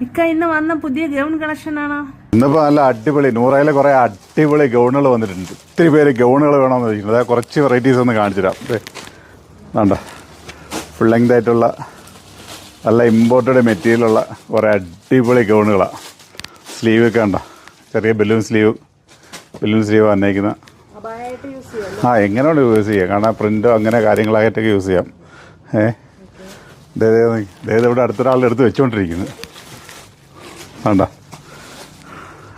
ഇക്ക ഇന്ന് വന്ന പുതിയ ഗൗൺ കളക്ഷൻ ആണോ? ഇന്നിപ്പോ നല്ല അടിപൊളി. നൂറയിലെ കുറെ അടിപൊളി ഗൗണുകൾ വന്നിട്ടുണ്ട്. ഒത്തിരി പേര് ഗൗണുകൾ വേണമെന്ന് ചോദിക്കുന്നത് അതായത് കുറച്ച് വെറൈറ്റീസ് ഒന്ന് കാണിച്ചുതരാം. വേണ്ട ഫുൾ ലെങ്ത് ആയിട്ടുള്ള നല്ല ഇമ്പോർട്ടഡ് മെറ്റീരിയലുള്ള കുറേ അടിപൊളി ഗൗണുകളാണ് സ്ലീവ് ഒക്കെ ഉണ്ടോ ചെറിയ ബലൂൺ സ്ലീവ് ബലൂൺ സ്ലീവ് വന്നേക്കുന്ന. ആ എങ്ങനെയാണ് യൂസ് ചെയ്യാം? കാരണം പ്രിന്റോ അങ്ങനെ കാര്യങ്ങളായിട്ടൊക്കെ യൂസ് ചെയ്യാം. ഏ? ദേ ദേ ദേ ദേ ഇവിടെ അടുത്തൊരാളുടെ അടുത്ത് വെച്ചുകൊണ്ടിരിക്കുന്നു കണ്ട.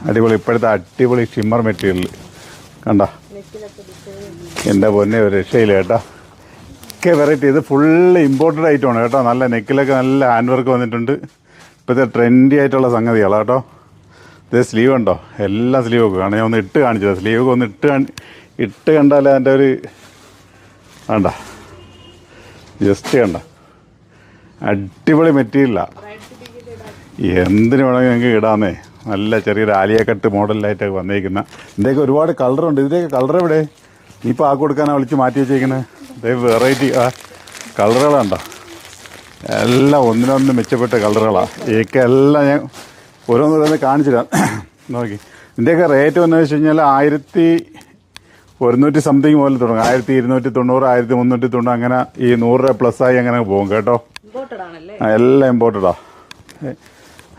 അടിപൊളി ഇപ്പോഴത്തെ അടിപൊളി ഷിമ്മർ മെറ്റീരിയൽ കണ്ട. എന്റെ പൊന്നെ ഒരു രക്ഷയില്ല കേട്ടോ. ഒക്കെ വെറൈറ്റി ഇത് ഫുള്ള് ഇമ്പോർട്ടഡ് ഐറ്റമാണ് കേട്ടോ. നല്ല നെക്കിലൊക്കെ നല്ല ഹാൻഡ് വർക്ക് വന്നിട്ടുണ്ട്. ഇപ്പോഴത്തെ ട്രെൻഡി ആയിട്ടുള്ള സംഗതികളാണ് കേട്ടോ. ഇത് സ്ലീവ് ഉണ്ടോ? എല്ലാ സ്ലീവൊക്കെ കാണാം. ഞാൻ ഒന്ന് ഇട്ട് കാണിച്ചത് സ്ലീവ് ഒക്കെ ഒന്ന് ഇട്ട് കാണി ഇട്ട് കണ്ടാലേ അതിന്റെ ഒരു വേണ്ട ജസ്റ്റ് കണ്ട. അടിപൊളി മെറ്റീരിയലാണ് എന്തിനു വേണമെങ്കിൽ നിങ്ങൾക്ക് ഇടാമേ. നല്ല ചെറിയൊരു ആലിയക്കട്ട് മോഡലായിട്ട് വന്നേക്കുന്ന. ഇതിന്റെയൊക്കെ ഒരുപാട് കളറുണ്ട്. ഇതിന്റെയൊക്കെ കളർ എവിടെ? നീ ഇപ്പോൾ ആ കൊടുക്കാനാണ് വിളിച്ച് മാറ്റി വെച്ചേക്കുന്നത് ഇതേ വെറൈറ്റി ആ കളറുകളുണ്ടോ എല്ലാം ഒന്നിനൊന്ന് മെച്ചപ്പെട്ട കളറുകളാണ് ഇതൊക്കെ എല്ലാം ഞാൻ ഓരോന്നോരോന്ന് കാണിച്ചു തരാം നോക്കി. ഇതിന്റെയൊക്കെ റേറ്റ് വന്നു വെച്ച് കഴിഞ്ഞാൽ ആയിരത്തി ഒരുന്നൂറ്റി സംതിങ് മുതൽ തുടങ്ങും. ആയിരത്തി ഇരുന്നൂറ്റി തൊണ്ണൂറ് ആയിരത്തി മുന്നൂറ്റി തൊണ്ണൂറ് അങ്ങനെ ഈ നൂറ് രൂപ പ്ലസ് ആയി അങ്ങനെ പോകും കേട്ടോ. എല്ലാം ഇമ്പോർട്ടഡാ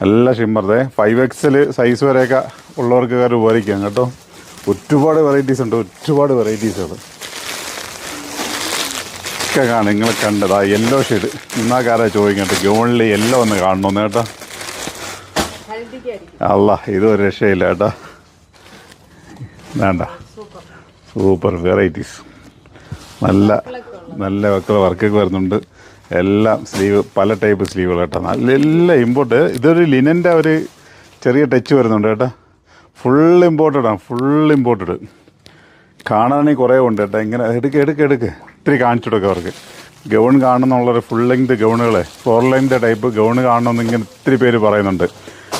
എല്ലാം ഷിമ്മർതെ ഫൈവ് എക്സൽ സൈസ് വരെയൊക്കെ ഉള്ളവർക്ക് കാര്യം ഉപകരിക്കാം കേട്ടോ. ഒരുപാട് വെറൈറ്റീസ് ഉണ്ട് ഒരുപാട് വെറൈറ്റീസുകൾ ഒക്കെ കാണും നിങ്ങൾ കണ്ടതാ. യെല്ലോ ഷെയ്ഡ് ഇന്നാക്കാരാ ചോദിക്കട്ടെ ഗോണിൽ യെല്ലോ ഒന്ന് കാണണമെന്ന് കേട്ടോ. അല്ല ഇത് ഒരു രക്ഷയില്ല കേട്ടോ. വേണ്ട. സൂപ്പർ. സൂപ്പർ വെറൈറ്റീസ് നല്ല നല്ല മക്കളെ വർക്കൊക്കെ വരുന്നുണ്ട്. എല്ലാം സ്ലീവ് പല ടൈപ്പ് സ്ലീവുകൾ കേട്ടോ. നല്ല എല്ലാം ഇമ്പോർട്ട് ഇതൊരു ലിനന്റെ ഒരു ചെറിയ ടച്ച് വരുന്നുണ്ട് കേട്ടോ. ഫുൾ ഇമ്പോർട്ടഡ് ആണ് ഫുൾ ഇമ്പോർട്ടഡ് കാണാനാണെങ്കിൽ കുറേ ഉണ്ട് കേട്ടോ. ഇങ്ങനെ എടുക്ക് എടുക്ക് എടുക്ക്. ഇത്തിരി കാണിച്ചു കൊടുക്കുക അവർക്ക്. ഗൗൺ കാണുന്നുള്ളൊരു ഫുൾ ലെങ്ത് ഗൗണുകളെ. ഫോർ ലെങ്ത് ടൈപ്പ് ഗൗൺ കാണണമെന്ന് ഇങ്ങനെ ഒത്തിരി പേര് പറയുന്നുണ്ട്.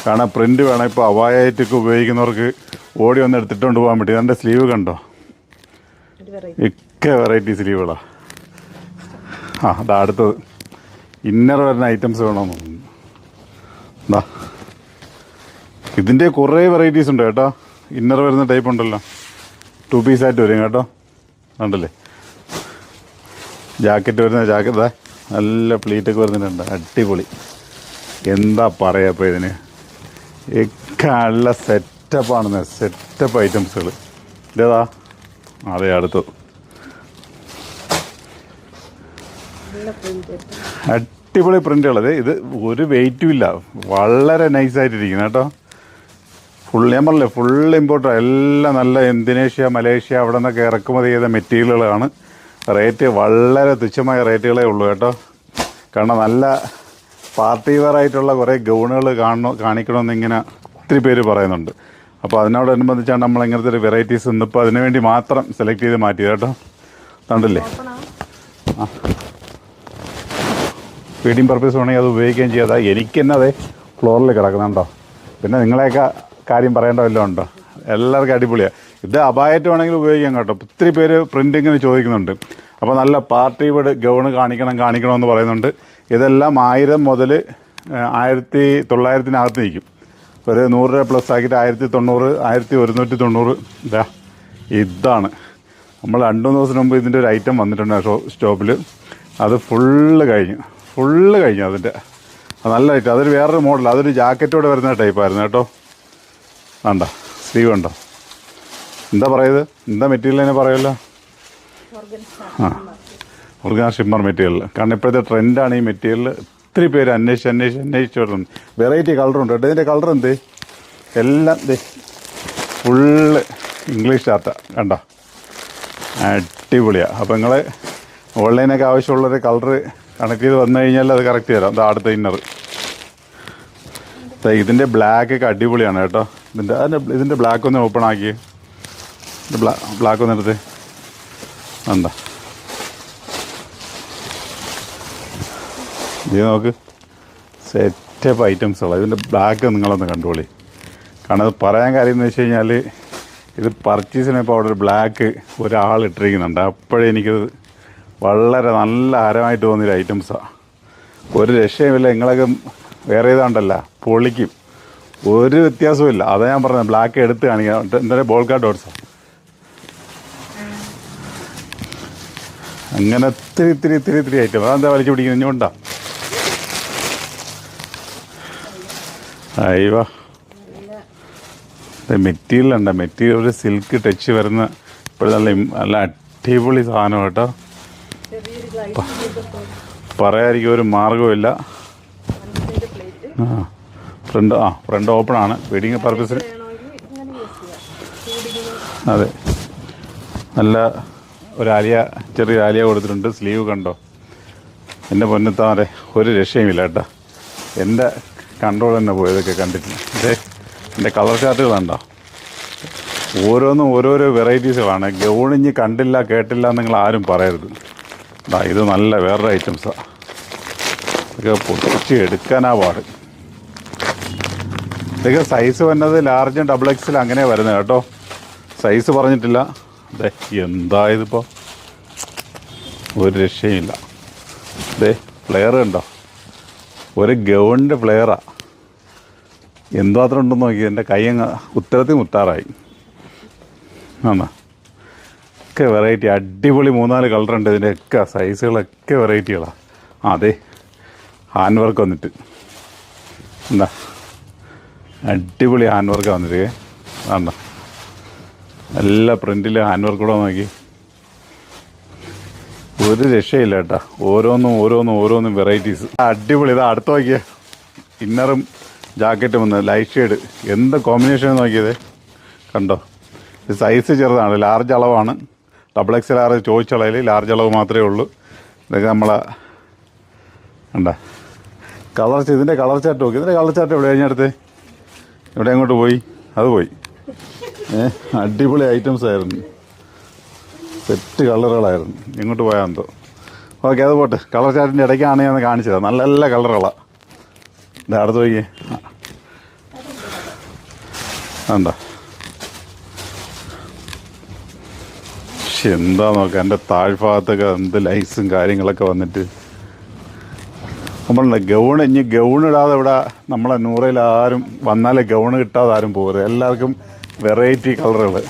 കാരണം പ്രിന്റ് വേണം. ഇപ്പോൾ അവായായിട്ടൊക്കെ ഉപയോഗിക്കുന്നവർക്ക് ഓടി വന്ന് എടുത്തിട്ടുകൊണ്ട് പോകാൻ പറ്റും എന്റെ സ്ലീവ് കണ്ടോ? ഒക്കെ വെറൈറ്റി സ്ലീവുകളാ. ആ അതാ അടുത്തത്. ഇന്നർ വരുന്ന ഐറ്റംസ് വേണമെന്ന്. എന്താ ഇതിന്റെ കുറേ വെറൈറ്റീസ് ഉണ്ട് കേട്ടോ. ഇന്നർ വരുന്ന ടൈപ്പ് ഉണ്ടല്ലോ. ടു പീസായിട്ട് വരും കേട്ടോ. ഉണ്ടല്ലേ ജാക്കറ്റ് വരുന്ന ജാക്കറ്റ് നല്ല പ്ലീറ്റൊക്കെ വരുന്നുണ്ട്. അടിപൊളി. എന്താ പറയുക അപ്പോൾ ഇതിന്? ഒക്കെ നല്ല സെറ്റപ്പാണെന്ന് സെറ്റപ്പ് ഐറ്റംസുകൾ ഇതേതാ? അതെ അടുത്തത് നല്ല പ്രിന്റ് അടിപൊളി പ്രിന്റുകളത് ഇത് ഒരു വെയിറ്റും ഇല്ല. വളരെ നൈസായിട്ടിരിക്കുന്നു കേട്ടോ. ഫുൾ ഞാൻ പറഞ്ഞില്ലേ ഫുൾ ഇമ്പോർട്ടന്റ് എല്ലാം നല്ല ഇന്തോനേഷ്യ മലേഷ്യ അവിടെ നിന്നൊക്കെ ഇറക്കുമതി ചെയ്ത മെറ്റീരിയലുകളാണ്. റേറ്റ് വളരെ തുച്ഛമായ റേറ്റുകളേ ഉള്ളൂ കേട്ടോ. കാരണം നല്ല പാർട്ടി വെയർ ആയിട്ടുള്ള കുറേ ഗൗണുകൾ കാണണോ കാണിക്കണമെന്ന് ഇങ്ങനെ ഒത്തിരി പേര് പറയുന്നുണ്ട്. അപ്പോൾ അതിനോടനുബന്ധിച്ചാണ് നമ്മൾ ഇങ്ങനത്തെ ഒരു വെറൈറ്റീസ് ഇന്നിപ്പോൾ അതിനുവേണ്ടി മാത്രം സെലക്ട് ചെയ്ത് മാറ്റിയത് കേട്ടോ. കണ്ടില്ലേ? ഫീഡിങ് പർപ്പസ് വേണമെങ്കിൽ അത് ഉപയോഗിക്കുകയും ചെയ്യാതെ എനിക്ക് തന്നെ ഫ്ലോറിൽ കിടക്കുന്നുണ്ടോ പിന്നെ നിങ്ങളെയൊക്കെ കാര്യം പറയേണ്ട വല്ലതും ഉണ്ടോ? എല്ലാവർക്കും അടിപൊളിയാണ് ഇത് അപായറ്റ് വേണമെങ്കിൽ ഉപയോഗിക്കാം കേട്ടോ. ഒത്തിരി പേര് പ്രിന്റിങ്ങിന് ചോദിക്കുന്നുണ്ട്. അപ്പോൾ നല്ല പാർട്ടി വീട് ഗൗണ് കാണിക്കണം കാണിക്കണം എന്ന് പറയുന്നുണ്ട്. ഇതെല്ലാം ആയിരം മുതൽ ആയിരത്തി തൊള്ളായിരത്തിനകത്ത് നിൽക്കും. ഒരു നൂറ് രൂപ പ്ലസ് ആക്കിയിട്ട് ആയിരത്തി തൊണ്ണൂറ് ആയിരത്തി ഒരുന്നൂറ്റി തൊണ്ണൂറ്. ഇതാ ഇതാണ്. നമ്മൾ രണ്ടു ദിവസം മുമ്പ് ഇതിന്റെ ഒരു ഐറ്റം വന്നിട്ടുണ്ട് ഷോ സ്റ്റോപ്പിൽ അത് ഫുള്ള് കഴിഞ്ഞു. ഫുള്ള് കഴിഞ്ഞു അതിന്റെ. അത് നല്ല ഐറ്റം അതൊരു വേറൊരു മോഡൽ അതൊരു ജാക്കറ്റോടെ വരുന്ന ടൈപ്പായിരുന്നു കേട്ടോ. വേണ്ട സ്ലീവ് ഉണ്ടോ എന്താ പറയുന്നത്? എന്താ മെറ്റീരിയൽ തന്നെ പറയുമല്ലോ? ആ. Original shimmer material. കാരണം ഇപ്പോഴത്തെ ട്രെൻഡാണ് ഈ മെറ്റീരിയൽ. ഒത്തിരി പേര് അന്വേഷിച്ച് അന്വേഷിച്ച് അന്വേഷിച്ച് വരുന്നുണ്ട്. വെറൈറ്റി കളറുണ്ട് കേട്ടോ. ഇതിന്റെ കളർ എന്ത്? എല്ലാം ദേ ഫുള്ള് ഇംഗ്ലീഷ് ചാർത്ത കണ്ടോ? അടിപൊളിയാണ് അപ്പോൾ നിങ്ങൾ ഓൺലൈനൊക്കെ ആവശ്യമുള്ളൊരു കളർ കണക്ട് ചെയ്ത് വന്നു കഴിഞ്ഞാൽ അത് കറക്റ്റ് തരാം. അതാ അടുത്ത ഇന്നർ ഇതിന്റെ ബ്ലാക്ക് ഒക്കെ അടിപൊളിയാണ് കേട്ടോ. ഇതിന്റെ അതിന്റെ ഇതിന്റെ ബ്ലാക്ക് ഒന്ന് ഓപ്പൺ ആക്കി. ബ്ലാ ബ്ലാക്ക് ഒന്ന് എടുത്ത്. എന്താ ഇത് നോക്ക്. സെറ്റപ്പ് ഐറ്റംസുള്ള ഇതിന്റെ ബ്ലാക്ക് നിങ്ങളൊന്ന് കണ്ടുപൊളി കാരണം അത് പറയാൻ കാര്യം എന്ന് വെച്ച് കഴിഞ്ഞാൽ ഇത് പർച്ചേസിനപ്പോൾ അവിടെ ഒരു ബ്ലാക്ക് ഒരാൾ ഇട്ടിരിക്കുന്നുണ്ട്. അപ്പോഴേ എനിക്കത് വളരെ നല്ല ഹരമായിട്ട് തോന്നിയ ഐറ്റംസാണ് ഒരു രക്ഷയുമില്ല നിങ്ങളൊക്കെ വേറെ ഇതാണ്ടല്ല പൊളിക്കും. ഒരു വ്യത്യാസവും ഇല്ല അതാ ഞാൻ പറഞ്ഞത് ബ്ലാക്ക് എടുത്ത് കാണിക്കാം. എന്താ ബോൾക്കാ ഡോട്ട്സ് അങ്ങനെ ഇത്തിരി ഇത്തിരി ഇത്തിരി ഇത്തിരി ഐറ്റം അതെന്താ വലിച്ചു പിടിക്കുന്നത്? ഇഞ്ഞുകൊണ്ടാ അയ്യോ. മെറ്റീരിയൽ ഉണ്ടോ? മെറ്റീരിയൽ ഒരു സിൽക്ക് ടച്ച് വരുന്ന ഇപ്പോൾ നല്ല നല്ല അടിപൊളി സാധനം കേട്ടോ. പറയാതിരിക്കും ഒരു മാർഗവുമില്ല ആ ഫ്രണ്ട് ആ ഫ്രണ്ട് ഓപ്പൺ ആണ് വെഡിങ് പർപ്പസിന് അതെ. നല്ല ഒരു ആലിയ ചെറിയ ആലിയ കൊടുത്തിട്ടുണ്ട്. സ്ലീവ് കണ്ടോ? എന്റെ പൊന്നത്താറെ ഒരു രക്ഷയുമില്ല കേട്ടോ. എന്റെ കൺട്രോൾ തന്നെ പോയതൊക്കെ കണ്ടിട്ടില്ല അതെ എന്റെ കളർ ചാർട്ടുകൾ കണ്ടോ? ഓരോന്നും ഓരോരോ വെറൈറ്റീസുകളാണ് ഗൗണിഞ്ഞ് കണ്ടില്ല കേട്ടില്ല നിങ്ങൾ ആരും പറയരുത്. ഇത് നല്ല വേറൊരു ഐറ്റംസാണ് ഇതൊക്കെ പൊട്ടിച്ച് എടുക്കാനാ പാട്. ഇതൊക്കെ സൈസ് വന്നത് ലാർജും ഡബിൾ എക്സിൽ അങ്ങനെ വരുന്നത് കേട്ടോ. സൈസ് പറഞ്ഞിട്ടില്ല. അതെ എന്താ ഇതിപ്പോൾ ഒരു രക്ഷയുമില്ല. അതെ പ്ലെയർ ഉണ്ടോ ഒരു ഗൗണിന്റെ പ്ലെയറാണ് എന്തുമാത്രം ഉണ്ടെന്ന് നോക്കി എന്റെ കൈ അങ്ങ് ഉത്തരത്തിൽ മുത്താറായി. ആണോ? ഒക്കെ വെറൈറ്റി അടിപൊളി മൂന്നാൽ കളറുണ്ട് ഇതിന്റെ ഒക്കെ സൈസുകളൊക്കെ വെറൈറ്റികളാണ് ആ അതെ ഹാൻഡ് വർക്ക് വന്നിട്ട്. എന്താ? അടിപൊളി ഹാൻഡ് വർക്ക് വന്നിട്ട്. വേണ്ട എല്ലാ പ്രിന്റിൽ ഹാൻഡ് വർക്ക് കൂടെ നോക്കി. ഒരു രക്ഷയില്ല കേട്ടാ. ഓരോന്നും ഓരോന്നും ഓരോന്നും വെറൈറ്റീസ് അടിപൊളി. ഇതാ അടുത്ത് നോക്കിയേ. ഇന്നറും ജാക്കറ്റും വന്ന് ലൈറ്റ് ഷെയ്ഡ് എന്ത് കോമ്പിനേഷൻ നോക്കിയത്? കണ്ടോ? സൈസ് ചെറുതാണ്. ലാർജ് അളവാണ്. ഡബിൾ എക്സ് എൽ ചോദിച്ചളയിൽ ലാർജ് അളവ് മാത്രമേ ഉള്ളൂ. ഇതൊക്കെ നമ്മളെ ഉണ്ട കളർ ഇതിന്റെ കളർ ചാർട്ട് നോക്കി. ഇതിന്റെ കളർ ചാർട്ട് എവിടെ കഴിഞ്ഞടുത്ത് എവിടെ അങ്ങോട്ട് പോയി? അത് പോയി. ഏഹ് അടിപൊളി ഐറ്റംസ് ആയിരുന്നു. സെറ്റ് കളറുകളായിരുന്നു. എങ്ങോട്ട് പോയാൽ എന്തോ. ഓക്കെ അത് പോട്ടെ. കളർ ചാർട്ടിന്റെ ഇടയ്ക്കാണ് ഞാൻ കാണിച്ചത്. നല്ല നല്ല കളറുകളാണ് ഇതാ അടുത്ത് നോക്കിയേ. വേണ്ട പക്ഷെ എന്താ നോക്ക എന്റെ താഴ്ഭാഗത്തൊക്കെ എന്ത് ലൈസും കാര്യങ്ങളൊക്കെ വന്നിട്ട്. നമ്മളുടെ ഗൗൺ ഇനി ഗൗൺ ഇടാതെ ഇവിടെ നമ്മളെ നൂറയിൽ ആരും വന്നാലേ ഗൗൺ കിട്ടാതെ ആരും പോകരുത് എല്ലാവർക്കും വെറൈറ്റി കളറുകൾ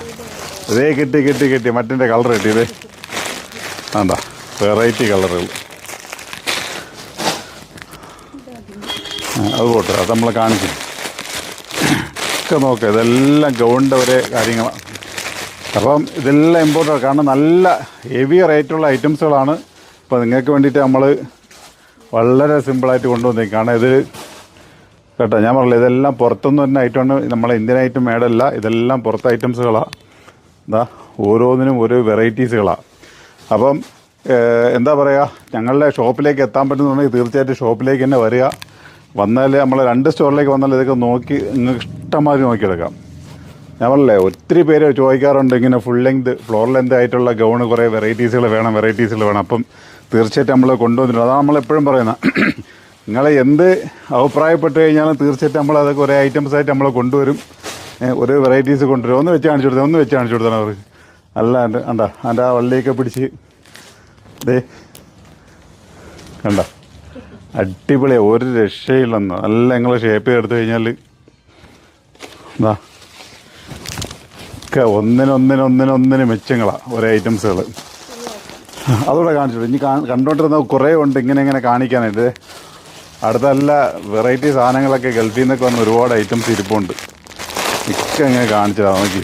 ഇതേ കിട്ടി കിട്ടി കിട്ടി. മറ്റേ കളർ കിട്ടി ഇതേ. വേണ്ട വെറൈറ്റി കളറുകൾ. അത് പോട്ടെ അത് നമ്മളെ കാണിക്കും. ഒക്കെ നോക്കുക ഇതെല്ലാം ഗൗണിന്റെ ഒരേ കാര്യങ്ങളാണ് അപ്പം ഇതെല്ലാം ഇമ്പോർട്ടന്റ് കാരണം നല്ല ഹെവി റേറ്റുള്ള ഐറ്റംസുകളാണ് അപ്പോൾ നിങ്ങൾക്ക് വേണ്ടിയിട്ട് നമ്മൾ വളരെ സിമ്പിളായിട്ട് കൊണ്ടുവന്നേക്കും. കാരണം ഇത് കേട്ടോ ഞാൻ പറഞ്ഞില്ല ഇതെല്ലാം പുറത്തുനിന്ന് തന്നെ ഐറ്റമാണ് നമ്മളെ ഇന്ത്യൻ ഐറ്റം മേഡല്ല ഇതെല്ലാം പുറത്തെ ഐറ്റംസുകളാണ് എന്താ ഓരോന്നിനും ഓരോ വെറൈറ്റീസുകളാണ് അപ്പം എന്താ പറയുക ഞങ്ങളുടെ ഷോപ്പിലേക്ക് എത്താൻ പറ്റുന്നുണ്ടെങ്കിൽ തീർച്ചയായിട്ടും ഷോപ്പിലേക്ക് തന്നെ വരിക. വന്നാൽ നമ്മൾ രണ്ട് സ്റ്റോറിലേക്ക് വന്നാൽ ഇതൊക്കെ നോക്കി നിങ്ങൾക്ക് ഇഷ്ടമാതിരി നോക്കിയെടുക്കാം. ഞാൻ പറഞ്ഞില്ലേ ഒത്തിരി പേര് ചോദിക്കാറുണ്ട് ഇങ്ങനെ ഫുൾ ലെങ്ത് ഫ്ലോർ ലെങ്ത് ആയിട്ടുള്ള ഗൗണ് കുറേ വെറൈറ്റീസുകൾ വേണം വെറൈറ്റീസുകൾ വേണം. അപ്പം തീർച്ചയായിട്ടും നമ്മൾ കൊണ്ടുവന്നിട്ടുണ്ട്. അതാണ് നമ്മൾ എപ്പോഴും പറയുന്നത് നിങ്ങൾ എന്ത് അഭിപ്രായപ്പെട്ട് കഴിഞ്ഞാലും തീർച്ചയായിട്ടും നമ്മൾ അതൊക്കെ ഒരേ ഐറ്റംസ് ആയിട്ട് നമ്മൾ കൊണ്ടുവരും. ഒരു വെറൈറ്റീസ് കൊണ്ടുവരും. ഒന്ന് വെച്ച് കാണിച്ചു കൊടുത്താൽ ഒന്ന് വെച്ച് കാണിച്ചു കൊടുത്താണ് അവർ അല്ല കണ്ട എന്റെ ആ വള്ളിയൊക്കെ പിടിച്ച് ദേ കണ്ട. അടിപൊളിയാണ് ഒരു രക്ഷയില്ലെന്ന്. നല്ല നിങ്ങൾ ഷേപ്പ് എടുത്തു കഴിഞ്ഞാൽ എന്താ ഒക്കെ ഒന്നിനൊന്നിനൊന്നിനൊന്നിന് മെച്ചങ്ങളാണ് ഒരേ ഐറ്റംസുകൾ അതുകൂടെ കാണിച്ചു ഇനി കണ്ടോണ്ടിരുന്ന കുറേ ഉണ്ട്. ഇങ്ങനെ ഇങ്ങനെ കാണിക്കാനായിട്ട്. അടുത്ത നല്ല വെറൈറ്റി സാധനങ്ങളൊക്കെ ഗൾഫിൽ നിന്നൊക്കെ വന്ന് ഒരുപാട് ഐറ്റംസ് ഇരിപ്പുണ്ട്. ഒക്കെ ഇങ്ങനെ കാണിച്ചതാ നോക്കി.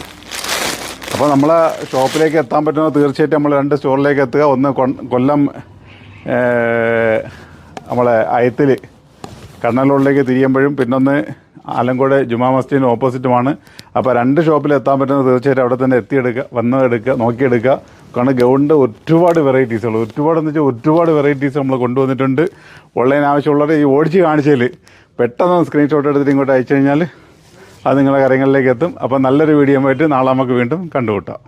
അപ്പോൾ നമ്മളെ ഷോപ്പിലേക്ക് എത്താൻ പറ്റുന്ന തീർച്ചയായിട്ടും നമ്മൾ രണ്ട് സ്റ്റോറിലേക്ക് എത്തുക. ഒന്ന് കൊല്ലം നമ്മളെ അയത്തിൽ കണ്ണലൂരിലേക്ക് തിരിയുമ്പോഴും പിന്നൊന്ന് ആലങ്കോട് ജുമാ മസ്ജിദിന് ഓപ്പോസിറ്റുമാണ്. അപ്പോൾ രണ്ട് ഷോപ്പിൽ എത്താൻ പറ്റുന്നത് തീർച്ചയായിട്ടും അവിടെ തന്നെ എത്തിയെടുക്കുക വന്ന് എടുക്കുക നോക്കിയെടുക്കുക. കാരണം ഗൗണിന്റെ ഒരുപാട് വെറൈറ്റീസുകൾ ഒരുപാട് എന്ന് വെച്ചാൽ ഒരുപാട് വെറൈറ്റീസ് നമ്മൾ കൊണ്ടുവന്നിട്ടുണ്ട്. ഓൺലൈൻ ആവശ്യമുള്ളവർ ഈ ഓടിച്ച് കാണിച്ചതിൽ പെട്ടെന്ന് സ്ക്രീൻഷോട്ട് എടുത്തിട്ട് ഇങ്ങോട്ട് അയച്ചു കഴിഞ്ഞാൽ അത് നിങ്ങളുടെ കാര്യങ്ങളിലേക്ക് എത്തും. അപ്പോൾ നല്ലൊരു വീഡിയോ ആയിട്ട് നാളെ നമുക്ക് വീണ്ടും കണ്ടുമുട്ടാം.